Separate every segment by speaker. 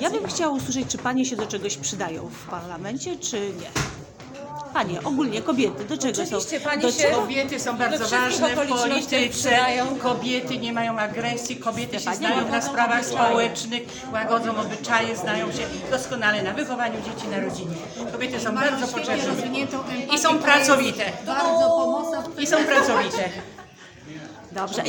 Speaker 1: Ja bym chciała usłyszeć, czy panie się do czegoś przydają w parlamencie, czy nie? Panie, ogólnie kobiety, do czego
Speaker 2: Oczywiście,
Speaker 1: są?
Speaker 2: panie
Speaker 1: do
Speaker 2: się-
Speaker 1: czego-
Speaker 3: Kobiety są bardzo
Speaker 2: wszystkich
Speaker 3: ważne w polityce,
Speaker 2: przydają.
Speaker 3: kobiety nie mają agresji, kobiety się
Speaker 1: Stefania,
Speaker 3: znają na
Speaker 1: łagodzą
Speaker 3: sprawach
Speaker 1: obyczaje.
Speaker 3: społecznych, łagodzą obyczaje, znają się doskonale na wychowaniu dzieci, na rodzinie. Kobiety są bardzo potrzebne i są pracowite.
Speaker 4: Bardzo pomocna.
Speaker 3: I są pracowite.
Speaker 1: Dobrze,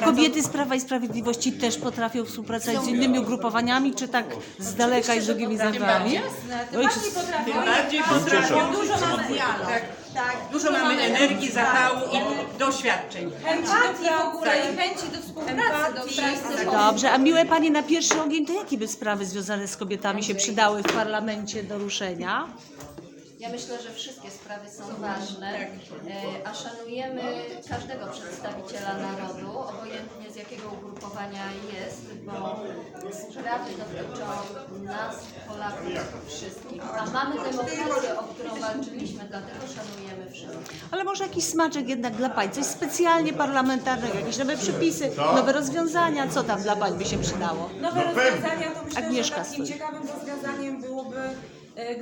Speaker 1: a kobiety z Prawa i Sprawiedliwości też potrafią współpracować z innymi ugrupowaniami, czy tak z daleka i z drugimi czy-
Speaker 3: Tym bardziej potrafią.
Speaker 2: Dużo mamy
Speaker 3: Tak, Dużo mamy energii, zapału i doświadczeń.
Speaker 2: do w ogóle i chęci do współpracy, do pracy.
Speaker 1: Dobrze, a miłe panie na pierwszy ogień, to jakie by sprawy związane z kobietami się przydały w parlamencie do ruszenia?
Speaker 4: Ja myślę, że wszystkie sprawy są ważne, e, a szanujemy każdego przedstawiciela narodu, obojętnie z jakiego ugrupowania jest, bo sprawy dotyczą nas, Polaków, wszystkich. A mamy demokrację, o którą walczyliśmy, dlatego szanujemy wszystkich.
Speaker 1: Ale może jakiś smaczek jednak dla pań, coś specjalnie parlamentarnego, jakieś nowe przepisy, nowe rozwiązania, co tam dla pań by się przydało?
Speaker 5: Nowe rozwiązania to myślę,
Speaker 1: Agnieszka
Speaker 5: że takim
Speaker 1: stoi.
Speaker 5: ciekawym rozwiązaniem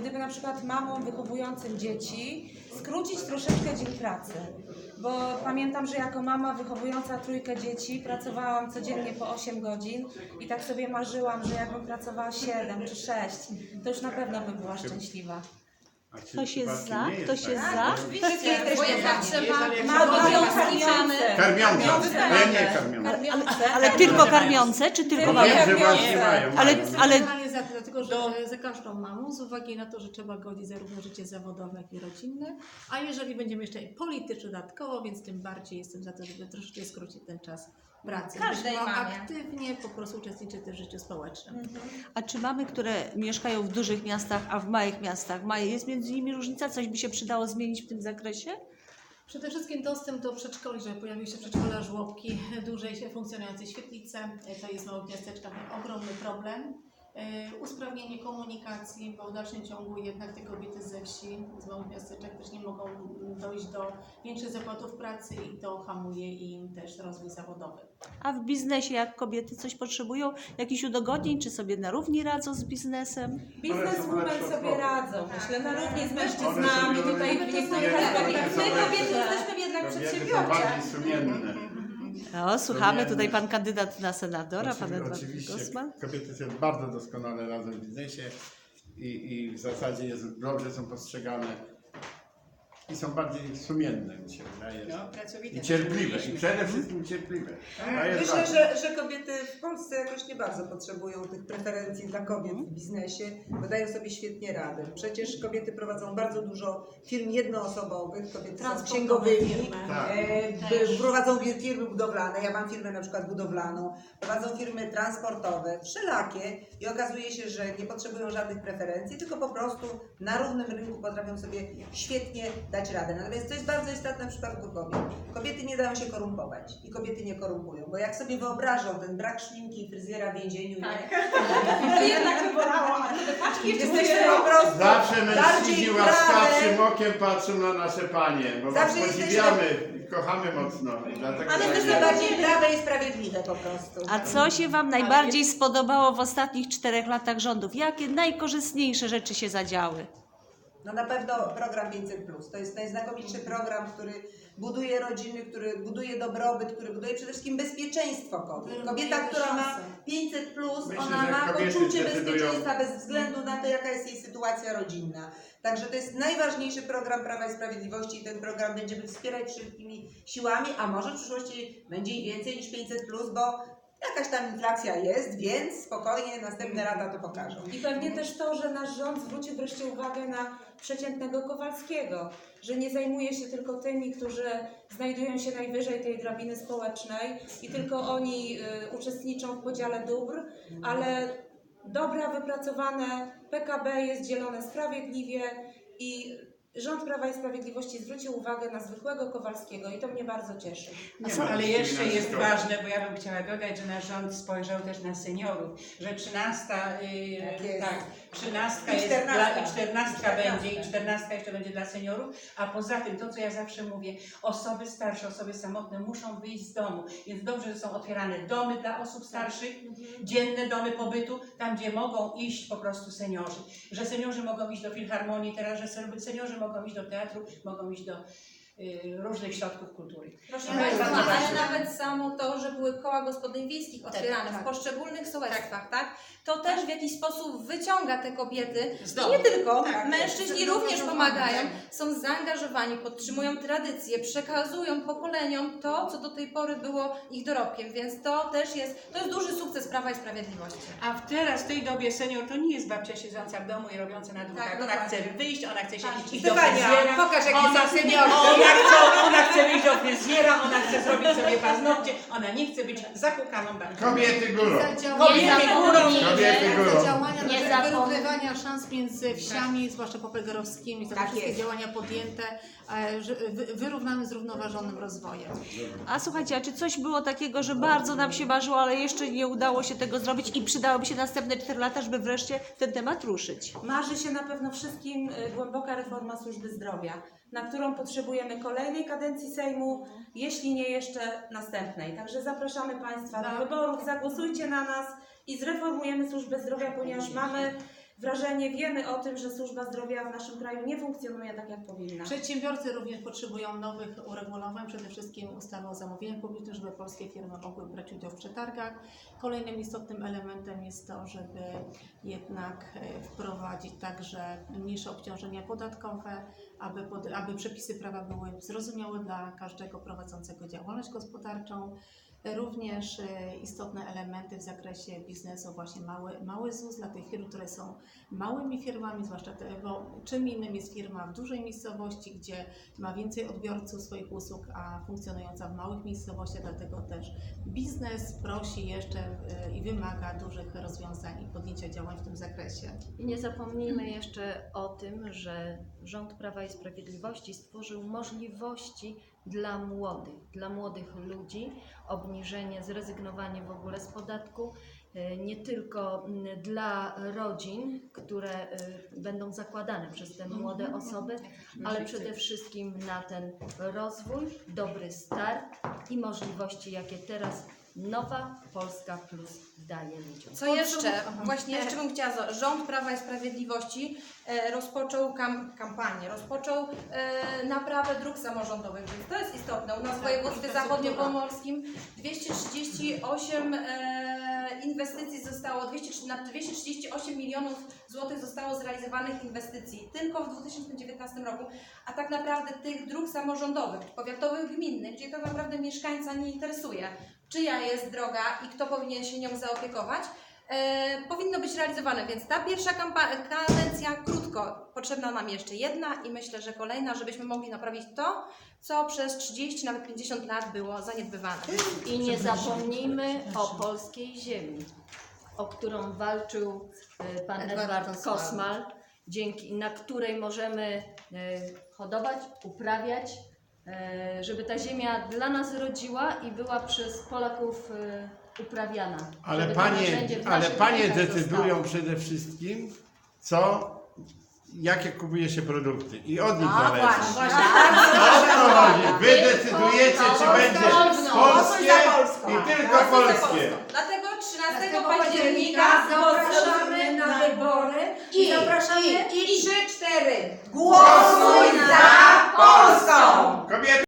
Speaker 5: gdyby na przykład mamom wychowującym dzieci skrócić troszeczkę dzień pracy. Bo pamiętam, że jako mama wychowująca trójkę dzieci pracowałam codziennie po 8 godzin i tak sobie marzyłam, że jakbym pracowała 7 czy 6, to już na pewno bym była szczęśliwa.
Speaker 1: Ktoś jest za? Ktoś jest za?
Speaker 4: Bo jednak trzeba
Speaker 5: Obowiązki mamy.
Speaker 6: Karmiące. Ja nie karmiące.
Speaker 1: Ale, ale tylko karmiące, czy tylko małe?
Speaker 6: Wiem, że właśnie mają.
Speaker 1: Ale, ale
Speaker 7: za, dlatego, że za każdą mamą, z uwagi na to, że trzeba godzić zarówno życie zawodowe, jak i rodzinne, a jeżeli będziemy jeszcze politycznie dodatkowo, więc tym bardziej jestem za to, żeby troszeczkę skrócić ten czas pracy.
Speaker 2: Każdej mamie.
Speaker 7: aktywnie po prostu uczestniczyć w życiu społecznym.
Speaker 1: A czy mamy, które mieszkają w dużych miastach, a w małych miastach, ma, jest między nimi różnica? Coś by się przydało zmienić w tym zakresie?
Speaker 7: Przede wszystkim dostęp do przedszkoli, żeby pojawiły się przedszkola, żłobki, się funkcjonujące świetlice. To jest w małych miasteczkach ogromny problem. E, Usprawnienie komunikacji, bo w dalszym ciągu jednak te kobiety ze wsi, z małych miasteczek też nie mogą dojść do większych zakładów pracy i to hamuje im też rozwój zawodowy.
Speaker 1: A w biznesie, jak kobiety coś potrzebują, jakichś udogodnień, czy sobie na równi radzą z biznesem?
Speaker 5: Bizneswomen sobie radzą, myślę, na równi z mężczyznami,
Speaker 6: są
Speaker 5: tutaj w niektórych
Speaker 6: Nie,
Speaker 5: aspektach.
Speaker 6: są
Speaker 5: My kobiety jesteśmy jednak
Speaker 6: są
Speaker 5: przedsiębiorcze.
Speaker 6: bardziej sumienne.
Speaker 1: No, słuchamy tutaj pan kandydat na senatora, pan Edward
Speaker 6: Oczywiście.
Speaker 1: Gosman.
Speaker 6: kobiety są bardzo doskonale razem w biznesie i, i w zasadzie jest, dobrze są postrzegane i są bardziej sumienne, mi się wydaje.
Speaker 3: No, pracowite.
Speaker 6: I cierpliwe, i przede wszystkim cierpliwe. Jest
Speaker 8: Myślę, że, że kobiety w Polsce jakoś nie bardzo potrzebują tych preferencji dla kobiet w biznesie, bo dają sobie świetnie radę. Przecież kobiety prowadzą bardzo dużo firm jednoosobowych, kobiety są
Speaker 7: Transportowe
Speaker 8: księgowymi,
Speaker 7: firmy.
Speaker 6: Tak.
Speaker 8: e, by- prowadzą firmy budowlane, ja mam firmę na przykład budowlaną, prowadzą firmy transportowe, wszelakie i okazuje się, że nie potrzebują żadnych preferencji, tylko po prostu na równym rynku potrafią sobie świetnie dać radę. Natomiast to jest bardzo istotne w przypadku kobiet. Kobiety nie dają się korumpować i kobiety nie korumpują, bo jak sobie wyobrażą ten brak szminki i fryzjera w więzieniu,
Speaker 5: To jednak by bolało, ale te paczki jeszcze
Speaker 8: jesteśmy po prostu
Speaker 6: Zawsze mężczyźni
Speaker 8: bardziej
Speaker 6: łaskawszym
Speaker 8: prawe.
Speaker 6: okiem patrzą na nasze panie, bo was
Speaker 8: Zawsze jesteśmy-
Speaker 6: podziwiamy i kochamy mocno. I dlatego
Speaker 8: Ale
Speaker 6: tak
Speaker 8: jesteśmy
Speaker 6: jest.
Speaker 8: bardziej prawe i sprawiedliwe po prostu.
Speaker 1: A co się Wam najbardziej spodobało w ostatnich czterech latach rządów? Jakie najkorzystniejsze rzeczy się zadziały?
Speaker 8: No na pewno program 500+. To jest najznakomitszy program, który buduje rodziny, który buduje dobrobyt, który buduje przede wszystkim bezpieczeństwo kobiet. Kobieta, która ma 500+,
Speaker 6: Myślę,
Speaker 8: ona
Speaker 6: że
Speaker 8: ma
Speaker 6: kobiety
Speaker 8: poczucie bezpieczeństwa bez względu na to, jaka jest jej sytuacja rodzinna. Także to jest najważniejszy program Prawa i Sprawiedliwości i ten program będziemy wspierać wszelkimi siłami, a może w przyszłości będzie i więcej niż 500+, bo jakaś tam inflacja jest, więc spokojnie następne lata to pokażą.
Speaker 5: I pewnie też to, że nasz rząd zwrócił wreszcie uwagę na przeciętnego Kowalskiego, że nie zajmuje się tylko tymi, którzy znajdują się najwyżej tej drabiny społecznej i tylko oni y, uczestniczą w podziale dóbr, ale dobra, wypracowane PKB jest dzielone sprawiedliwie i rząd Prawa i Sprawiedliwości zwrócił uwagę na zwykłego Kowalskiego i to mnie bardzo cieszy.
Speaker 3: Ale jeszcze jest ważne, bo ja bym chciała dodać, że nasz rząd spojrzał też na seniorów, że trzynasta, yy,
Speaker 8: Tak jest.
Speaker 3: tak, trzynastka
Speaker 8: I
Speaker 3: jest dla,
Speaker 8: czternastka.
Speaker 3: i czternastka
Speaker 8: I
Speaker 3: będzie, i czternastka jeszcze będzie dla seniorów, a poza tym to, co ja zawsze mówię, osoby starsze, osoby samotne muszą wyjść z domu, więc dobrze, że są otwierane domy dla osób starszych, dzienne domy pobytu, tam gdzie mogą iść po prostu seniorzy, że seniorzy mogą iść do filharmonii teraz, że sen- seniorzy mogą iść do teatru, mogą iść do różnych środków kultury.
Speaker 2: Proszę Państwa,
Speaker 3: bardzo
Speaker 2: ale nawet samo to, że były koła gospodyń wiejskich otwierane
Speaker 3: tak.
Speaker 2: w poszczególnych sołectwach, tak? To też w jakiś sposób wyciąga te kobiety. Nie tylko,
Speaker 3: Tak,
Speaker 2: mężczyźni również pomagają, są zaangażowani, podtrzymują tradycje, przekazują pokoleniom to, co do tej pory było ich dorobkiem, więc to też jest, to jest duży sukces Prawa i Sprawiedliwości.
Speaker 3: A w teraz, w tej dobie senior to nie jest babcia siedząca w domu i robiąca na dwóch.
Speaker 2: Tak,
Speaker 3: ona chce wyjść, ona chce się
Speaker 2: Tak.
Speaker 3: iść do fryzjera.
Speaker 8: pokaż jakie
Speaker 3: ona,
Speaker 8: są seniorzy.
Speaker 3: Ona chce, ona chce wyjść do fryzjera, ona chce zrobić sobie paznokcie, ona nie chce być zakukaną babcią.
Speaker 6: Kobiety górą.
Speaker 3: Kobiety górą.
Speaker 6: Kobiety górą.
Speaker 7: działania
Speaker 4: Nie
Speaker 7: na rzecz
Speaker 4: zapomnij.
Speaker 7: wyrównywania szans między wsiami, zwłaszcza popegerowskimi, za te
Speaker 8: Tak
Speaker 7: wszystkie
Speaker 8: jest.
Speaker 7: działania podjęte, e, że- wy- wyrównamy zrównoważonym rozwojem.
Speaker 1: A słuchajcie, a czy coś było takiego, że bardzo nam się marzyło, ale jeszcze nie udało się tego zrobić i przydałoby się następne 4 lata, żeby wreszcie ten temat ruszyć?
Speaker 5: Marzy się na pewno wszystkim y, głęboka reforma służby zdrowia, na którą potrzebujemy kolejnej kadencji Sejmu, jeśli nie jeszcze następnej. Także zapraszamy Państwa do wyborów, zagłosujcie na nas i zreformujemy służbę zdrowia, ponieważ mamy wrażenie, wiemy o tym, że służba zdrowia w naszym kraju nie funkcjonuje tak, jak powinna.
Speaker 7: Przedsiębiorcy również potrzebują nowych uregulowań, przede wszystkim ustawy o zamówieniach publicznych, żeby polskie firmy mogły brać udział w przetargach. Kolejnym istotnym elementem jest to, żeby jednak e, wprowadzić także mniejsze obciążenia podatkowe, aby, pod, aby przepisy prawa były zrozumiałe dla każdego prowadzącego działalność gospodarczą. Również e, istotne elementy w zakresie biznesu, właśnie mały, mały ZUS dla tych firm, które są małymi firmami, zwłaszcza te, bo czym innym jest firma w dużej miejscowości, gdzie ma więcej odbiorców swoich usług, a funkcjonująca w małych miejscowościach, dlatego też biznes prosi jeszcze e, i wymaga dużych rozwiązań i podjęcia działań w tym zakresie.
Speaker 4: I nie zapomnijmy jeszcze o tym, że rząd Prawa i Sprawiedliwości stworzył możliwości dla młodych, dla młodych ludzi, obniżenie, zrezygnowanie w ogóle z podatku, e, nie tylko dla rodzin, które e, będą zakładane przez te młode osoby, ale przede wszystkim na ten rozwój, dobry start i możliwości, jakie teraz Nowa Polska Plus daje ludziom.
Speaker 2: Co jeszcze? Właśnie jeszcze bym chciała, rząd Prawa i Sprawiedliwości e, rozpoczął kam, kampanię, rozpoczął e, naprawę dróg samorządowych, więc to jest istotne. U nas w województwie zachodniopomorskim 238 e, inwestycji zostało, 200, na 238 milionów złotych zostało zrealizowanych inwestycji tylko w 2019 roku, a tak naprawdę tych dróg samorządowych, powiatowych, gminnych, gdzie tak naprawdę mieszkańca nie interesuje, czyja jest droga i kto powinien się nią zaopiekować, e, powinno być realizowane. Więc ta pierwsza kadencja krótko, potrzebna nam jeszcze jedna i myślę, że kolejna, żebyśmy mogli naprawić to, co przez 30, nawet 50 lat było zaniedbywane.
Speaker 4: I nie zapomnijmy o polskiej ziemi, o którą walczył e, pan
Speaker 2: Edward
Speaker 4: Edward
Speaker 2: Kosmal.
Speaker 4: Dzięki, na której możemy e, hodować, uprawiać, e, żeby ta ziemia dla nas rodziła i była przez Polaków uprawiana.
Speaker 6: Ale panie, ale panie decydują
Speaker 4: zostało.
Speaker 6: przede wszystkim, co, jakie kupuje się produkty. I od nich
Speaker 8: A
Speaker 6: zależy.
Speaker 8: właśnie, właśnie.
Speaker 6: O to chodzi. Wy decydujecie, czy będzie polskie i tylko polskie.
Speaker 2: Dlatego 13
Speaker 7: Dlatego
Speaker 2: października
Speaker 8: Zapraszamy na wybory i zapraszamy i, i 3-4.
Speaker 6: Głosuj
Speaker 8: za Polską!
Speaker 6: Kobiety